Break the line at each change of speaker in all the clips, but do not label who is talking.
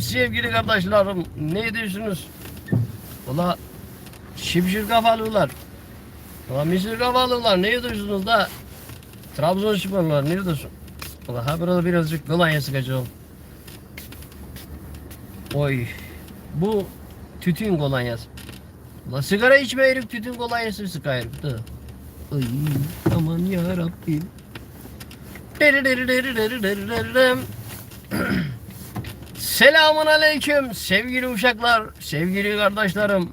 Sevgili kardeşlerim ne diyorsunuz? Ula şimşir kafalılar. Ula misir kafalılar ne diyorsunuz da? Trabzonsporlar ne diyorsun? Ula ha burada birazcık kolonya sıkacağım. Oy bu tütün kolonyası. Ula sigara içme herif tütün kolonyası sıkayım. Ay aman yarabbim. Selamun aleyküm sevgili uşaklar, sevgili kardeşlerim.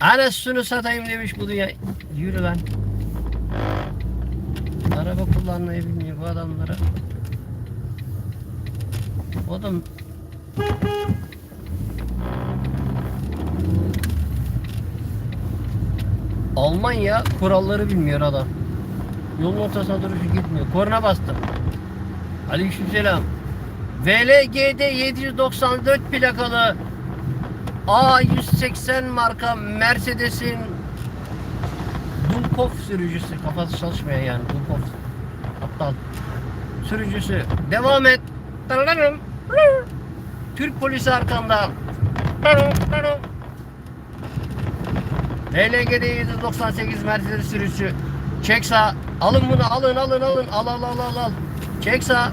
Anasını satayım demiş bu dünya. Yürü lan. Araba kullanmayı bilmiyor bu adamlara. Adam Almanya kuralları bilmiyor adam. Yolun ortasına duruşu gitmiyor. Korna bastı. Aleykümselam. VLG'de 794 plakalı A180 marka Mercedes'in Dulkov sürücüsü. Kafası çalışmıyor yani Dulkov. Aptal. Sürücüsü. Devam et. Türk polisi arkanda. VLG'de 798 Mercedes sürücüsü. Çek sağ. Alın bunu alın alın alın. Al al al al al. Çek sağ.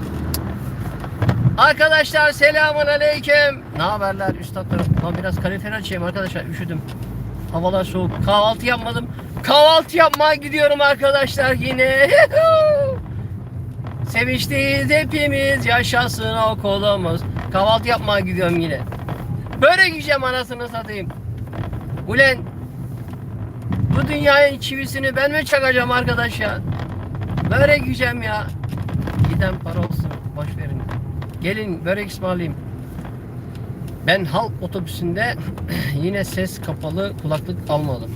Arkadaşlar selamun aleyküm. Ne haberler üstadlarım? Ben biraz kalorifer açayım arkadaşlar üşüdüm. Havalar soğuk. Kahvaltı yapmadım. Kahvaltı yapmaya gidiyorum arkadaşlar yine. Sevinçliyiz hepimiz. Yaşasın okulumuz. Kahvaltı yapmaya gidiyorum yine. Böyle yiyeceğim anasını satayım. Ulen bu dünyanın çivisini ben mi çakacağım arkadaş ya? Börek yiyeceğim ya. Giden para olsun. Gelin börek ısmarlayayım. Ben halk otobüsünde yine ses kapalı kulaklık almadım.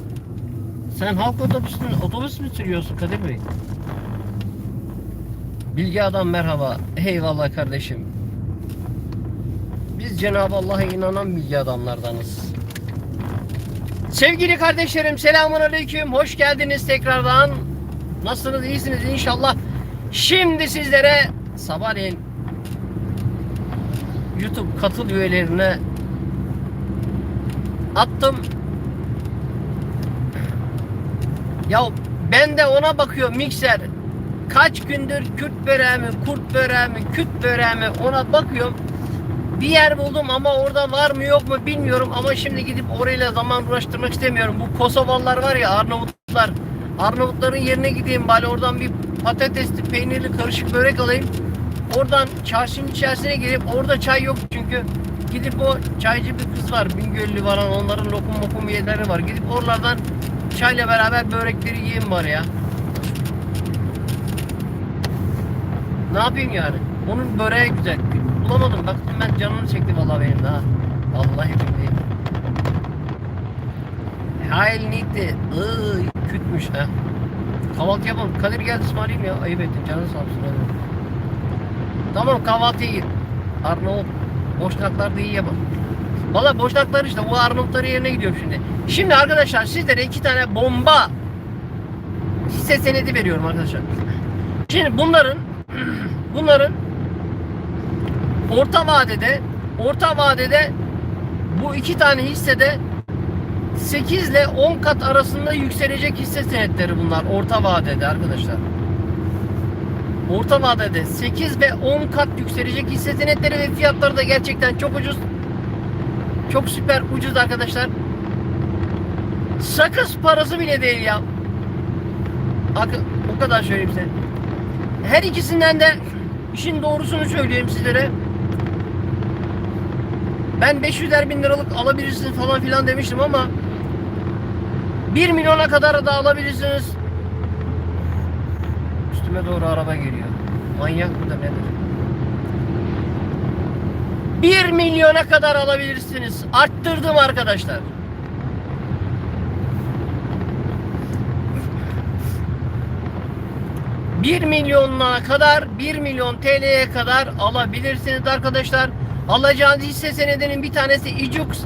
Sen halk otobüsünün otobüs mü sürüyorsun Kadir Bey? Bilgi adam merhaba. Eyvallah kardeşim. Biz Cenab-ı Allah'a inanan bilgi adamlardanız. Sevgili kardeşlerim selamun aleyküm. Hoş geldiniz tekrardan. Nasılsınız? iyisiniz inşallah. Şimdi sizlere sabahleyin YouTube katıl üyelerine attım. Ya ben de ona bakıyorum mikser. Kaç gündür Kürt böreği kurt böreği küt böreği ona bakıyorum. Bir yer buldum ama orada var mı yok mu bilmiyorum ama şimdi gidip orayla zaman uğraştırmak istemiyorum. Bu Kosovalılar var ya Arnavutlar. Arnavutların yerine gideyim bari oradan bir patatesli peynirli karışık börek alayım. Oradan çarşının içerisine girip orada çay yok çünkü. Gidip o çaycı bir kız var Bingöllü falan onların lokum mokum yerleri var. Gidip oralardan çayla beraber börekleri yiyeyim var ya. Ne yapayım yani? Onun böreği güzel. Bulamadım. Baktım ben canını çekti vallahi benim daha. Vallahi billahi. Heil nitti. Iıı kütmüş ha. Kahvaltı yapalım. Kadir geldi ısmarlayayım ya. Ayıp ettin. Canın sağ olsun. Hadi. Tamam kahvaltıya git. Arnavut. Boşnaklar iyi yapalım. Valla boşnaklar işte. Bu Arnavutların yerine gidiyorum şimdi. Şimdi arkadaşlar sizlere iki tane bomba hisse senedi veriyorum arkadaşlar. Şimdi bunların bunların orta vadede orta vadede bu iki tane hissede 8 ile 10 kat arasında yükselecek hisse senetleri bunlar orta vadede arkadaşlar. Orta vadede 8 ve 10 kat yükselecek hisse senetleri ve fiyatları da gerçekten çok ucuz. Çok süper ucuz arkadaşlar. Sakız parası bile değil ya. Bakın o kadar söyleyeyim size. Her ikisinden de işin doğrusunu söyleyeyim sizlere. Ben 500'er bin liralık alabilirsiniz falan filan demiştim ama 1 milyona kadar da alabilirsiniz. Üstüme doğru araba geliyor. Manyak mıdır nedir? 1 milyona kadar alabilirsiniz. Arttırdım arkadaşlar. Bir milyonuna kadar 1 milyon TL'ye kadar alabilirsiniz arkadaşlar. Alacağınız hisse senedinin bir tanesi İCUX,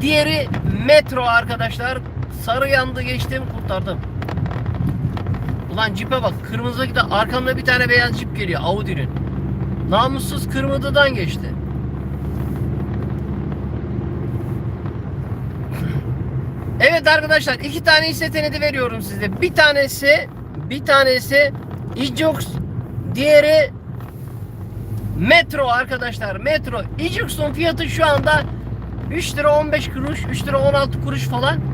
diğeri Metro arkadaşlar. Sarı yandı geçtim kurtardım. Ulan cipe bak kırmızı da arkamda bir tane beyaz cip geliyor Audi'nin. Namussuz Kırmızı'dan geçti. Evet arkadaşlar iki tane hisse senedi veriyorum size. Bir tanesi bir tanesi Ijux, diğeri Metro arkadaşlar. Metro. Ijux'un fiyatı şu anda 3 lira 15 kuruş, 3 lira 16 kuruş falan.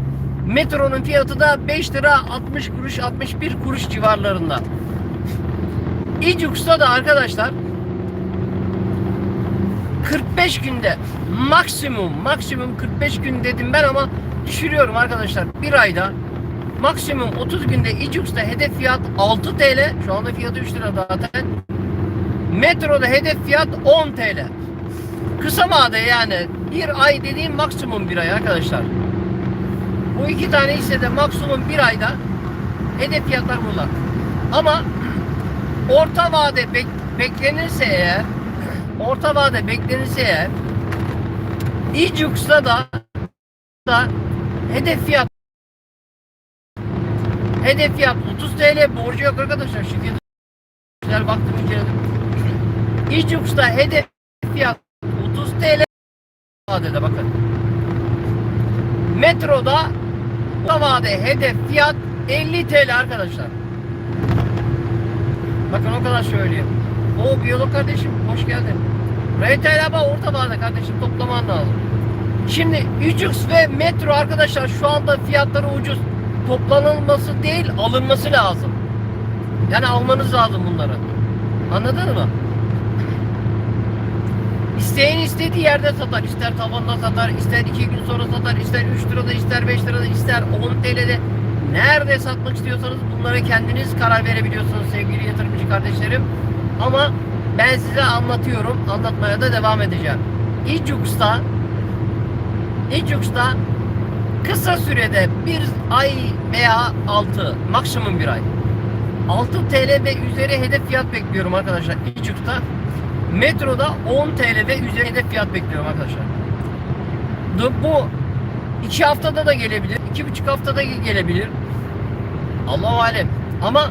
Metro'nun fiyatı da 5 lira 60 kuruş, 61 kuruş civarlarında. Ijux'ta da arkadaşlar 45 günde maksimum maksimum 45 gün dedim ben ama düşürüyorum arkadaşlar. Bir ayda maksimum 30 günde Ijux'ta hedef fiyat 6 TL. Şu anda fiyatı 3 lira zaten. Metroda hedef fiyat 10 TL. Kısa vade yani bir ay dediğim maksimum bir ay arkadaşlar. Bu iki tane hissede maksimum bir ayda hedef fiyatlar bunlar. Ama orta vade bek- beklenirse eğer orta vade beklenirse eğer Ijux'ta da da hedef fiyat hedef fiyat 30 TL borcu yok arkadaşlar. Şirket baktım inceledim Ijux'ta hedef fiyat 30 TL vadede bakın. Metroda orta vade hedef fiyat 50 TL arkadaşlar Bakın o kadar söyleyeyim. O biyolog kardeşim hoş geldin. RTL ama orta vade kardeşim toplaman lazım. Şimdi Ujux ve Metro arkadaşlar şu anda fiyatları ucuz. Toplanılması değil alınması lazım. Yani almanız lazım bunları. Anladın mı? İsteyen istediği yerde satar. İster tavanda satar, ister iki gün sonra satar, ister 3 lirada, ister 5 lirada, ister 10 TL'de. Nerede satmak istiyorsanız bunlara kendiniz karar verebiliyorsunuz sevgili yatırımcı kardeşlerim. Ama ben size anlatıyorum. Anlatmaya da devam edeceğim. Ijux'ta Ijux'ta kısa sürede bir ay veya 6 maksimum bir ay 6 TL ve üzeri hedef fiyat bekliyorum arkadaşlar Ijux'ta. Metroda 10 TL ve üzeri fiyat bekliyorum arkadaşlar. Bu- Bu iki haftada da gelebilir, iki buçuk haftada gelebilir. Allahu alem. Ama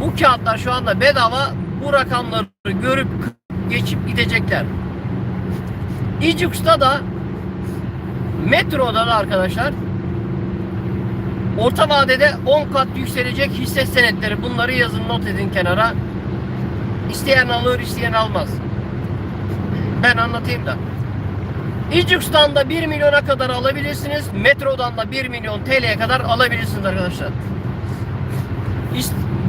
bu kağıtlar şu anda bedava bu rakamları görüp geçip gidecekler. Ijux'ta da Metroda da arkadaşlar orta vadede 10 kat yükselecek hisse senetleri. Bunları yazın not edin kenara. İsteyen alır, isteyen almaz. Ben anlatayım da. Ijux'tan da 1 milyona kadar alabilirsiniz. Metrodan da 1 milyon TL'ye kadar alabilirsiniz arkadaşlar.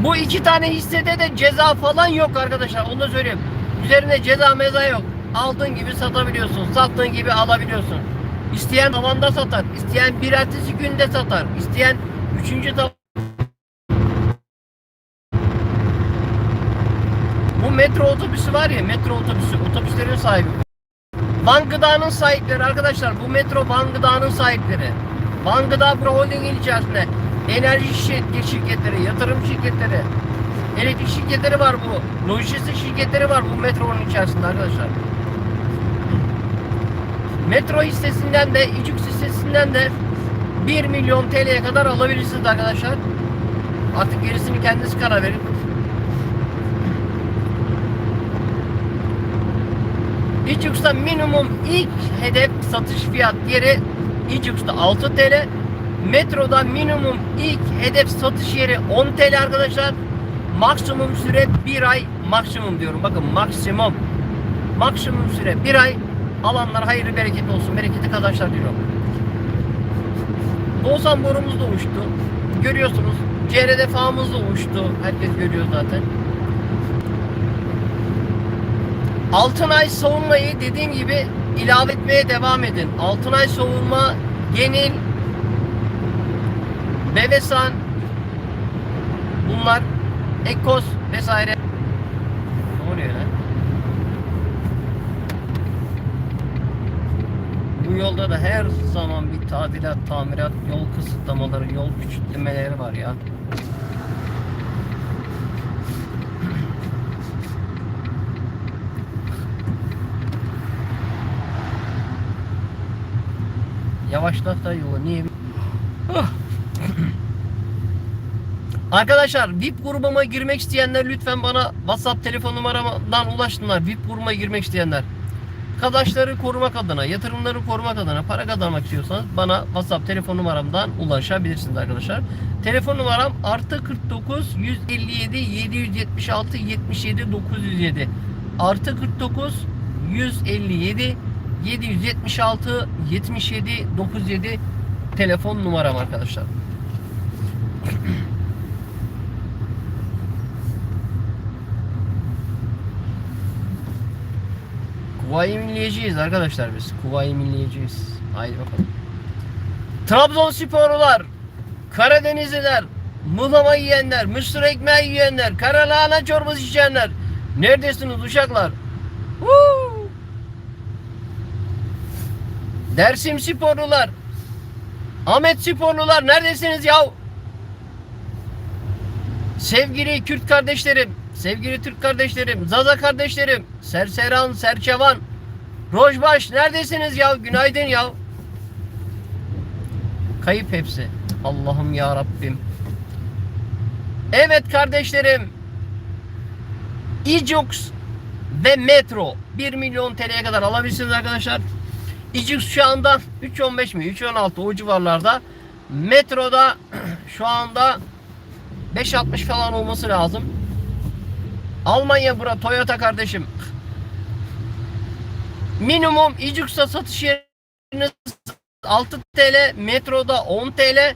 Bu iki tane hissede de ceza falan yok arkadaşlar. Onu da söyleyeyim. Üzerine ceza meza yok. Aldığın gibi satabiliyorsun. Sattığın gibi alabiliyorsun. İsteyen tavanda satar. isteyen bir ertesi günde satar. isteyen üçüncü tav Bu metro otobüsü var ya metro otobüsü otobüslerin sahibi. Van Gıda'nın sahipleri arkadaşlar. Bu metro Van Gıda'nın sahipleri. Van Gıda Pro Holding'in içerisinde enerji şirket- şirketleri, yatırım şirketleri, elektrik şirketleri var bu. Lojistik şirketleri var bu metronun içerisinde arkadaşlar. Metro hissesinden de, İcük hissesinden de 1 milyon TL'ye kadar alabilirsiniz arkadaşlar. Artık gerisini kendiniz karar verin. İCUX'ta minimum ilk hedef satış fiyat yeri İCUX'ta 6 TL. Metroda minimum ilk hedef satış yeri 10 TL arkadaşlar. Maksimum süre 1 ay maksimum diyorum. Bakın maksimum. Maksimum süre 1 ay. Alanlar hayırlı bereketli olsun. Bereketli kazançlar diliyorum. Doğusan borumuz da uçtu. Görüyorsunuz. CRD fağımız da uçtu. Herkes görüyor zaten. Altınay savunmayı dediğim gibi ilave etmeye devam edin. Altınay savunma, Genil, Bevesan bunlar Ekos vesaire. Ne oluyor lan? Bu yolda da her zaman bir tadilat, tamirat, yol kısıtlamaları, yol küçültmeleri var ya. Yavaşlat da yolu niye? Ah. Arkadaşlar VIP grubuma girmek isteyenler lütfen bana WhatsApp telefon numaramdan ulaşsınlar. VIP grubuma girmek isteyenler. Arkadaşları korumak adına, yatırımları korumak adına para kazanmak istiyorsanız bana WhatsApp telefon numaramdan ulaşabilirsiniz arkadaşlar. Telefon numaram artı 49 157 776 77 907 artı 49 157 776 77 907 telefon numaram arkadaşlar. Kuvayı milliyeciyiz arkadaşlar biz. Kuvayı milliyeciyiz. Haydi bakalım. Trabzonsporlular, Karadenizliler, mıhlama yiyenler, mısır ekmeği yiyenler, kara lahana çorbası içenler. Neredesiniz uşaklar? Dersim sporlular, Ahmet sporlular neredesiniz ya? Sevgili Kürt kardeşlerim, sevgili Türk kardeşlerim, Zaza kardeşlerim, Serseran, Serçevan, Rojbaş neredesiniz ya? Günaydın ya. Kayıp hepsi. Allah'ım ya Rabbim. Evet kardeşlerim. Ijux ve Metro 1 milyon TL'ye kadar alabilirsiniz arkadaşlar. Ijux şu anda 3.15 mi 3.16 o civarlarda. Metroda şu anda 5.60 falan olması lazım. Almanya bura Toyota kardeşim. Minimum Ijux'ta satış yeriniz 6 TL, metroda 10 TL.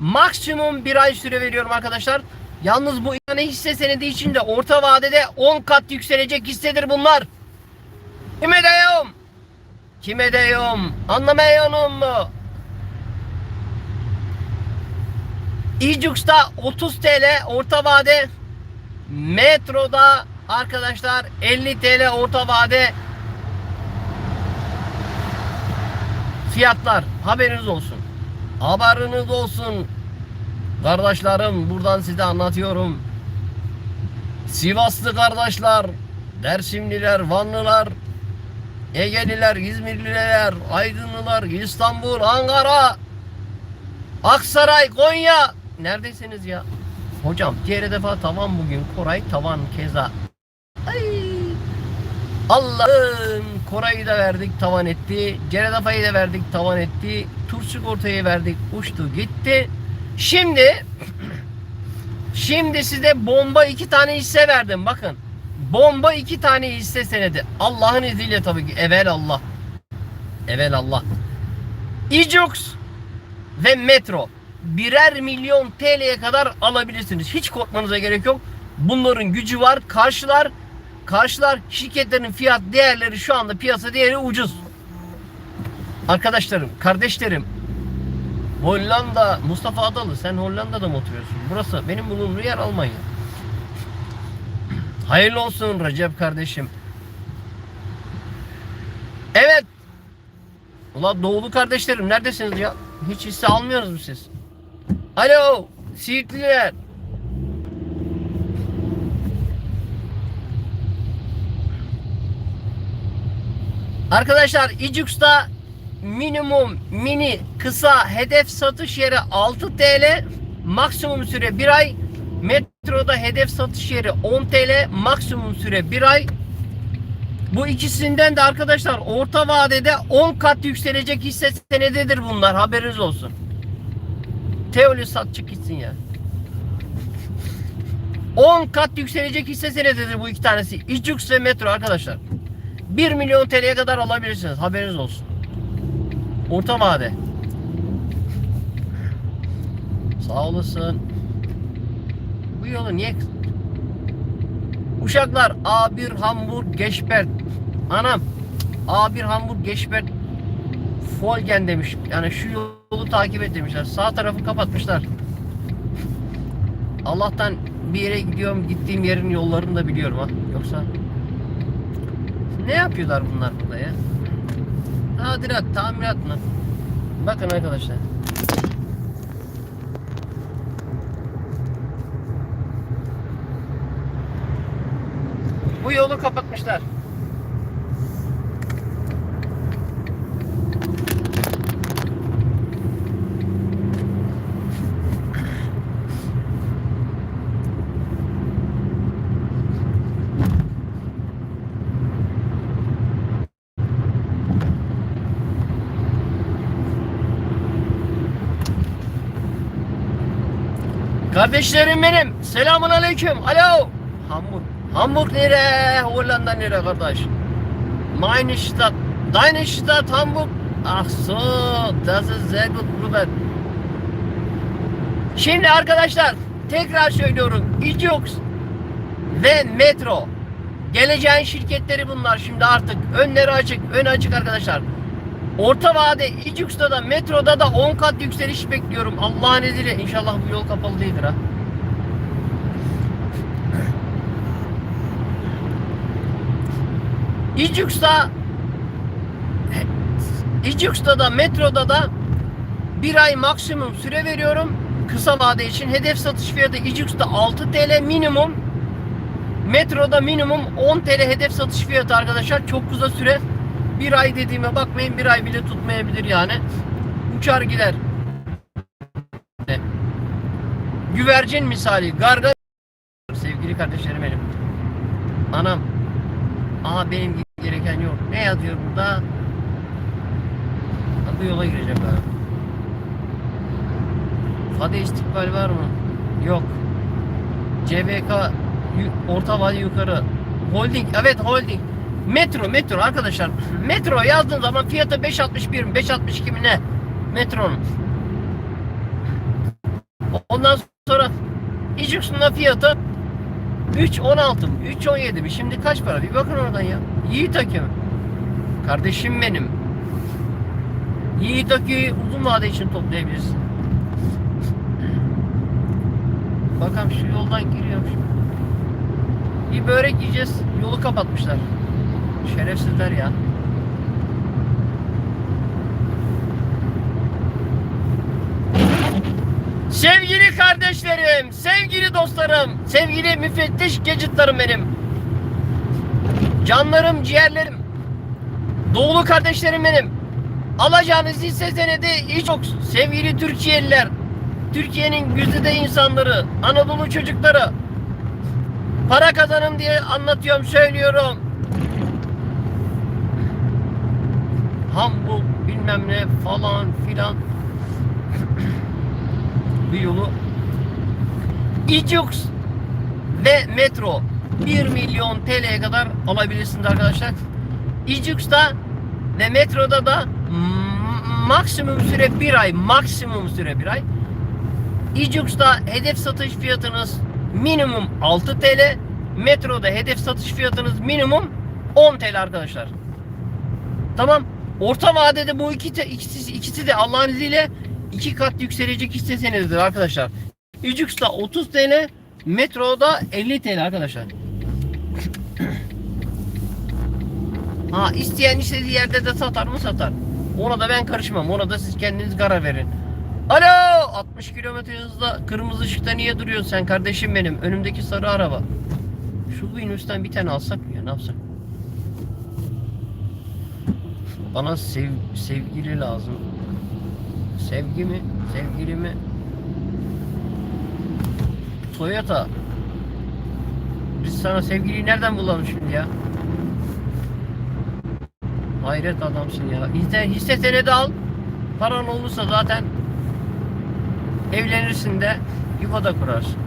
Maksimum bir ay süre veriyorum arkadaşlar. Yalnız bu tane hisse senedi için de orta vadede 10 kat yükselecek hissedir bunlar. Kime diyorum? Kime diyorum? Anlamıyor mu? Ijux'ta 30 TL orta vade. Metroda arkadaşlar 50 TL orta vade fiyatlar haberiniz olsun. Haberiniz olsun. Kardeşlerim buradan size anlatıyorum. Sivaslı kardeşler, Dersimliler, Vanlılar, Egeliler, İzmirliler, Aydınlılar, İstanbul, Ankara, Aksaray, Konya. Neredesiniz ya? Hocam diğer defa tavan bugün. Koray tavan keza. Ay. Allah'ım Koray'ı da verdik tavan etti. Ceredafa'yı da verdik tavan etti. Turşuk ortaya verdik uçtu gitti. Şimdi şimdi size bomba iki tane hisse verdim bakın. Bomba iki tane hisse senedi. Allah'ın izniyle tabii ki. Evel Allah. Evel Allah. Ijux ve Metro birer milyon TL'ye kadar alabilirsiniz. Hiç korkmanıza gerek yok. Bunların gücü var. Karşılar karşılar şirketlerin fiyat değerleri şu anda piyasa değeri ucuz. Arkadaşlarım, kardeşlerim Hollanda, Mustafa Adalı sen Hollanda'da mı oturuyorsun? Burası benim bulunduğum yer Almanya. Hayırlı olsun Recep kardeşim. Evet. Ulan doğulu kardeşlerim neredesiniz ya? Hiç hisse almıyorsunuz mu siz? Alo, Siirtliler. Arkadaşlar Ijux'ta minimum mini kısa hedef satış yeri 6 TL maksimum süre 1 ay metroda hedef satış yeri 10 TL maksimum süre 1 ay. Bu ikisinden de arkadaşlar orta vadede 10 kat yükselecek hisse senedidir bunlar haberiniz olsun. Teoli sat çık gitsin ya. 10 kat yükselecek hisse senedidir bu iki tanesi. Ijux ve Metro arkadaşlar. 1 milyon TL'ye kadar alabilirsiniz haberiniz olsun. Orta vade. Sağ olasın. Bu yolu niye... Uşaklar A1 Hamburg Geçbert. Anam. A1 Hamburg Geçbert Folgen demiş. Yani şu yolu takip et demişler. Sağ tarafı kapatmışlar. Allah'tan bir yere gidiyorum. Gittiğim yerin yollarını da biliyorum ha. Yoksa ne yapıyorlar bunlar burada ya? Tadilat, tamirat mı? Bakın arkadaşlar. Bu yolu kapatmışlar. Kardeşlerim benim. Selamun aleyküm. Alo. Hamur. Hamburg nere? Hollanda nere kardeş? Meine Stadt. Deine Stadt Hamburg. Ach so. Das ist sehr gut Bruder. Şimdi arkadaşlar tekrar söylüyorum. Ijux ve Metro. Geleceğin şirketleri bunlar şimdi artık. Önleri açık, ön açık arkadaşlar. Orta vade Ijux'ta da metroda da 10 kat yükseliş bekliyorum. Allah'ın izniyle. İnşallah bu yol kapalı değildir ha. Ijux'ta Ijux'ta da metroda da bir ay maksimum süre veriyorum. Kısa vade için hedef satış fiyatı Ijux'ta 6 TL minimum. Metroda minimum 10 TL hedef satış fiyatı arkadaşlar. Çok kısa süre. Bir ay dediğime bakmayın bir ay bile tutmayabilir yani. Uçar gider. Güvercin misali. Garga sevgili kardeşlerim benim. Anam. Aha benim gereken yok. Ne yazıyor burada? Bu yola gireceğim ben. Fade istikbal var mı? Yok. CBK orta vade yukarı. Holding evet holding. Metro metro arkadaşlar. Metro yazdığın zaman fiyatı 5.61 mi 5.62 mi ne? Metronun. Ondan sonra da fiyatı 3.16 mı? 3.17 mi? Şimdi kaç para? Bir bakın oradan ya. Yiğit Akü. Kardeşim benim. Yiğit Akü'yü uzun vade için toplayabilirsin. Bakalım şu yoldan giriyormuş. Bir börek yiyeceğiz. Yolu kapatmışlar. Şerefsizler ya. Sevgili kardeşlerim, sevgili dostlarım, sevgili müfettiş gecitlerim benim. Canlarım, ciğerlerim. Doğulu kardeşlerim benim. Alacağınız hisse senedi hiç yok. Sevgili Türkiye'liler, Türkiye'nin güzide insanları, Anadolu çocukları. Para kazanın diye anlatıyorum, söylüyorum. Hamburg bilmem ne falan filan bir yolu Ijux ve metro 1 milyon TL'ye kadar alabilirsiniz arkadaşlar. Ijux'ta ve metroda da maksimum süre bir ay maksimum süre bir ay. Ijux'ta hedef satış fiyatınız minimum 6 TL. Metroda hedef satış fiyatınız minimum 10 TL arkadaşlar. Tamam. Orta vadede bu iki ikisi, ikisi de Allah'ın izniyle iki kat yükselecek hisse senedidir arkadaşlar. Ucux'ta 30 TL, Metro'da 50 TL arkadaşlar. Ha isteyen istediği yerde de satar mı satar. Ona da ben karışmam. Ona da siz kendiniz karar verin. Alo! 60 kilometre hızla kırmızı ışıkta niye duruyorsun sen kardeşim benim? Önümdeki sarı araba. Şu Venüs'ten bir tane alsak mı ya? Ne yapsak? Bana sev, sevgili lazım. Sevgi mi? Sevgili mi? Toyota. Biz sana sevgiliyi nereden bulalım şimdi ya? Hayret adamsın ya. Hisse, hisse senedi al. Paran olursa zaten evlenirsin de yuva da kurarsın.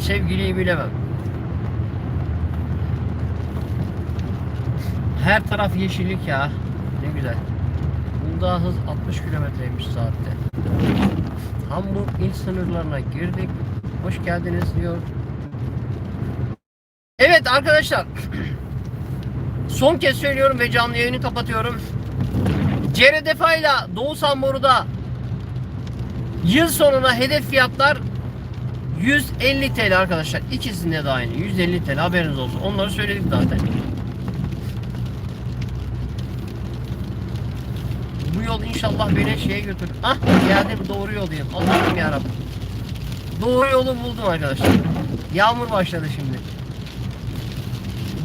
Sevgiliyi bilemem. Her taraf yeşillik ya. Ne güzel. Bunda hız 60 kilometreymiş saatte. Hamburg il sınırlarına girdik. Hoş geldiniz diyor. Evet arkadaşlar. Son kez söylüyorum ve canlı yayını kapatıyorum. Ceredefa ile Doğu Samboru'da yıl sonuna hedef fiyatlar 150 TL arkadaşlar. İkisinde de aynı. 150 TL haberiniz olsun. Onları söyledik zaten. Yol inşallah beni şeye götür. Ah geldim doğru yoldayım. Allah'ım yarabbim. Doğru yolu buldum arkadaşlar. Yağmur başladı şimdi.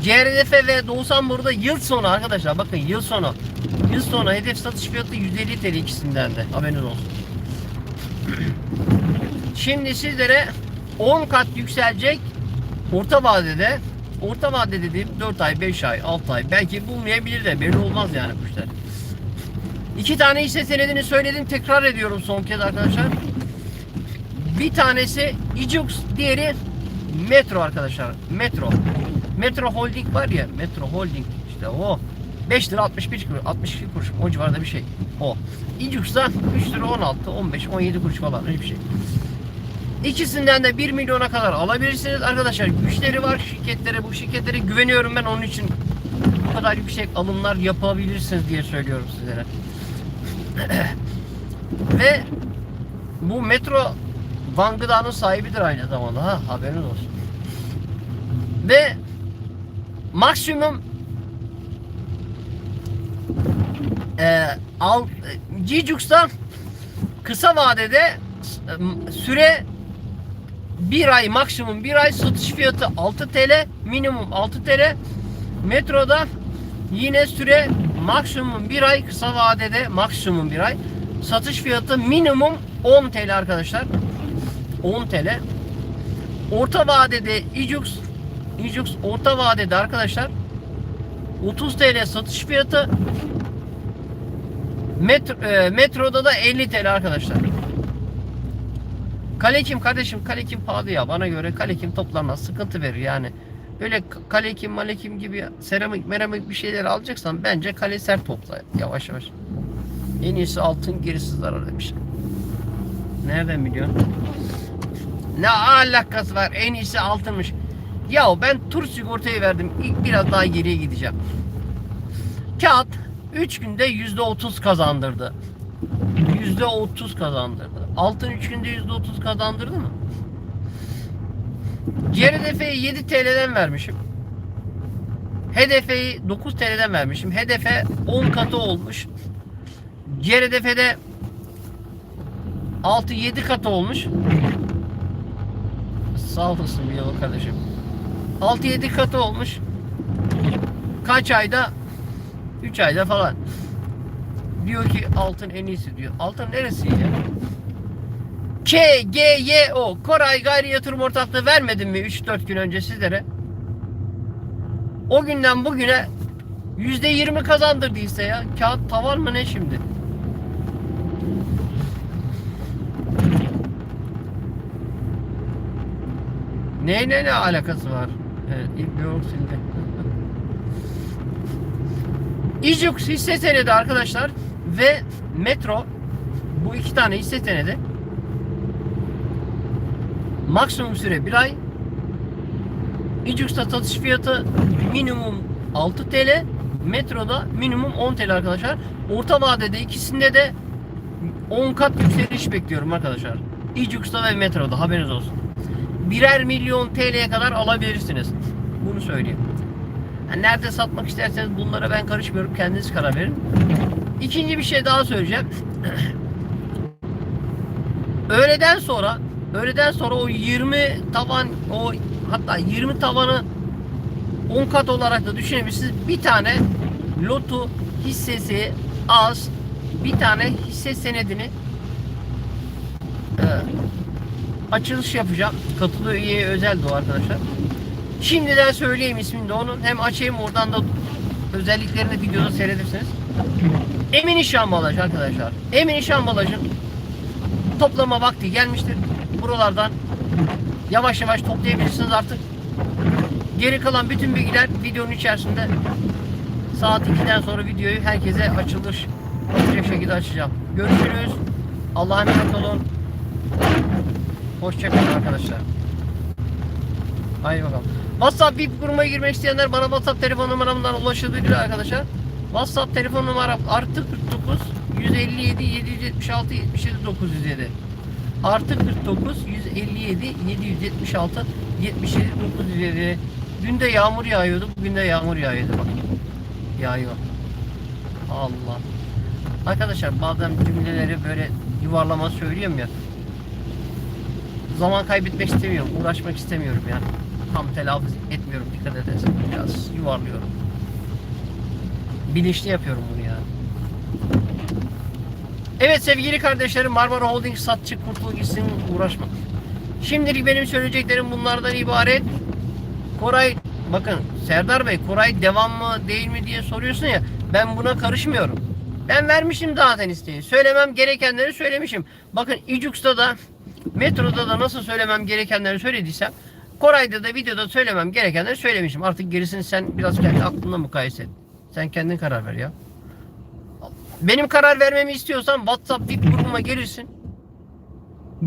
CRDF ve Doğusan burada yıl sonu arkadaşlar bakın yıl sonu. Yıl sonu hedef satış fiyatı 150 TL ikisinden de haberiniz olsun. Şimdi sizlere 10 kat yükselecek orta vadede orta vade dediğim 4 ay, 5 ay, 6 ay belki bulmayabilir de belli olmaz yani bu işler. İki tane hisse senedini söyledim tekrar ediyorum son kez arkadaşlar. Bir tanesi Ijux, diğeri Metro arkadaşlar. Metro. Metro Holding var ya, Metro Holding işte o. 5 lira 61 kuruş, 62 kuruş o civarda bir şey. O. Ijux'da 3 lira 16, 15, 17 kuruş falan öyle bir şey. İkisinden de 1 milyona kadar alabilirsiniz arkadaşlar. Güçleri var şirketlere. Bu şirketlere güveniyorum ben onun için bu kadar yüksek alımlar yapabilirsiniz diye söylüyorum sizlere. Ve bu metro Van Gıda'nın sahibidir aynı zamanda ha haberiniz olsun. Ve maksimum e, al, Cicux'tan kısa vadede süre bir ay maksimum bir ay satış fiyatı 6 TL minimum 6 TL metroda yine süre maksimum bir ay kısa vadede maksimum bir ay. Satış fiyatı minimum 10 TL arkadaşlar. 10 TL orta vadede Ijux Ijux orta vadede arkadaşlar. 30 TL satış fiyatı. Metro, e, metroda da 50 TL arkadaşlar. Kalekim kardeşim? Kalekim pahalı ya? Bana göre kalekim toplanmaz sıkıntı verir yani. Öyle kalekim malekim gibi seramik meramik bir şeyler alacaksan bence kaleser topla yavaş yavaş. En iyisi altın gerisi zarar demiş. Nereden biliyorsun? Ne alakası var en iyisi altınmış. Ya ben tur sigortayı verdim İlk biraz daha geriye gideceğim. Kağıt 3 günde %30 kazandırdı. %30 kazandırdı. Altın 3 günde %30 kazandırdı mı? CRDF'yi 7 TL'den vermişim. HDF'yi 9 TL'den vermişim. Hedefe 10 katı olmuş. CRDF'de 6-7 katı olmuş. Sağ olasın bir yolu kardeşim. 6-7 katı olmuş. Kaç ayda? 3 ayda falan. Diyor ki altın en iyisi diyor. Altın neresi ya? K, G, Y, O. Koray Gayri Yatırım Ortaklığı vermedim mi 3-4 gün önce sizlere? O günden bugüne %20 kazandırdıysa ya. Kağıt tavan mı ne şimdi? Ne ne ne alakası var? Evet, sildi. İJUX hisse senedi arkadaşlar ve Metro bu iki tane hisse senedi maksimum süre bir ay İJUX'ta satış fiyatı minimum 6 TL Metro'da minimum 10 TL arkadaşlar orta vadede ikisinde de 10 kat yükseliş bekliyorum arkadaşlar İJUX'ta ve Metro'da haberiniz olsun birer milyon TL'ye kadar alabilirsiniz bunu söyleyeyim yani nerede satmak isterseniz bunlara ben karışmıyorum. Kendiniz karar verin. İkinci bir şey daha söyleyeceğim. öğleden sonra öğleden sonra o 20 tavan o hatta 20 tavanı 10 kat olarak da düşünebilirsiniz. Bir tane lotu hissesi az bir tane hisse senedini e, açılış yapacağım. Katılı üyeye özel o arkadaşlar. Şimdiden söyleyeyim ismini de onun. Hem açayım oradan da özelliklerini videoda seyredirsiniz. Emin İş Ambalajı arkadaşlar. Emin İş Ambalajı'nın toplama vakti gelmiştir. Buralardan yavaş yavaş toplayabilirsiniz artık. Geri kalan bütün bilgiler videonun içerisinde. Saat 2'den sonra videoyu herkese açılış olacak şekilde açacağım. Görüşürüz. Allah'a emanet olun. Hoşçakalın arkadaşlar. Haydi bakalım. WhatsApp VIP grubuna girmek isteyenler bana WhatsApp telefon numaramdan ulaşabilir arkadaşlar. WhatsApp telefon numaram artı 49 157 776 77 907. Artı 49 157 776 77 907. Dün de yağmur yağıyordu. Bugün de yağmur yağıyordu bak. Yağıyor. Allah. Arkadaşlar bazen cümleleri böyle yuvarlama söylüyorum ya. Zaman kaybetmek istemiyorum. Uğraşmak istemiyorum yani tam telaffuz etmiyorum dikkat edersen biraz yuvarlıyorum. Bilinçli yapıyorum bunu. Evet sevgili kardeşlerim Marmara Holding satçı kurtul gitsin uğraşma. Şimdilik benim söyleyeceklerim bunlardan ibaret. Koray bakın Serdar Bey Koray devam mı değil mi diye soruyorsun ya ben buna karışmıyorum. Ben vermişim zaten isteği. Söylemem gerekenleri söylemişim. Bakın İcux'ta da Metroda da nasıl söylemem gerekenleri söylediysem Koray'da da videoda söylemem gerekenleri söylemişim. Artık gerisini sen biraz kendi aklında mukayese et. Sen kendin karar ver ya. Benim karar vermemi istiyorsan WhatsApp VIP grubuma gelirsin.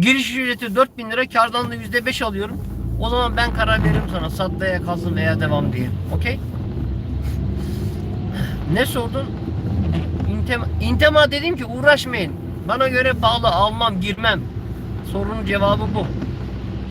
Giriş ücreti 4000 lira, kardan da %5 alıyorum. O zaman ben karar veririm sana sat veya kalsın veya devam diye. Okey? Ne sordun? İntema, intema dedim ki uğraşmayın. Bana göre pahalı almam girmem. Sorunun cevabı bu.